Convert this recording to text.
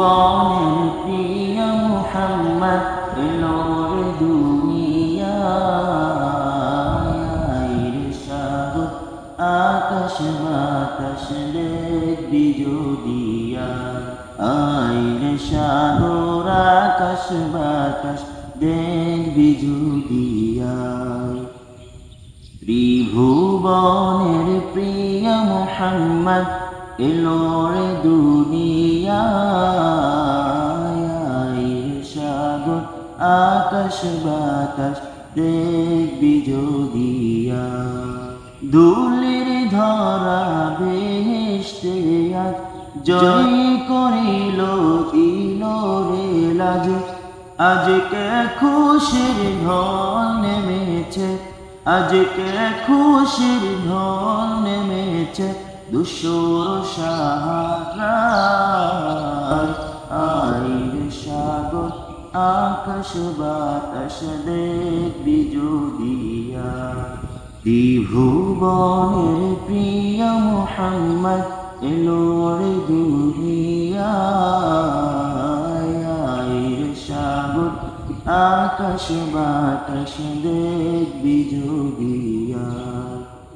ত্রিভুবনের প্রিয় মুহাম্মদ এলো রে দুনিয়ায় রে সাগর আকাশ বাতাস দেখবি যদিয়া আয় রে সাগর আকাশ বাতাস দেখবি যদিয়ায় ত্রিভুবনের প্রিয় মোহাম্মদ এলো রে আকাশ বাতাস, দেখবি যদিয়া দুলের ধরা বেহেশতে আজ, জয় করিল দিল রে লাজ খুশির ঢল নেমেছে, আজকে খুশির ঢল নেমেছে, দুশোর সাহারা আকাশ বাতাস দেখবি যোগিয়া ত্রিভুবনের প্রিয় মোহাম্মদ এলো রে দুহিয়া সাগর আকাশ বাতাস দেখবি যদিয়া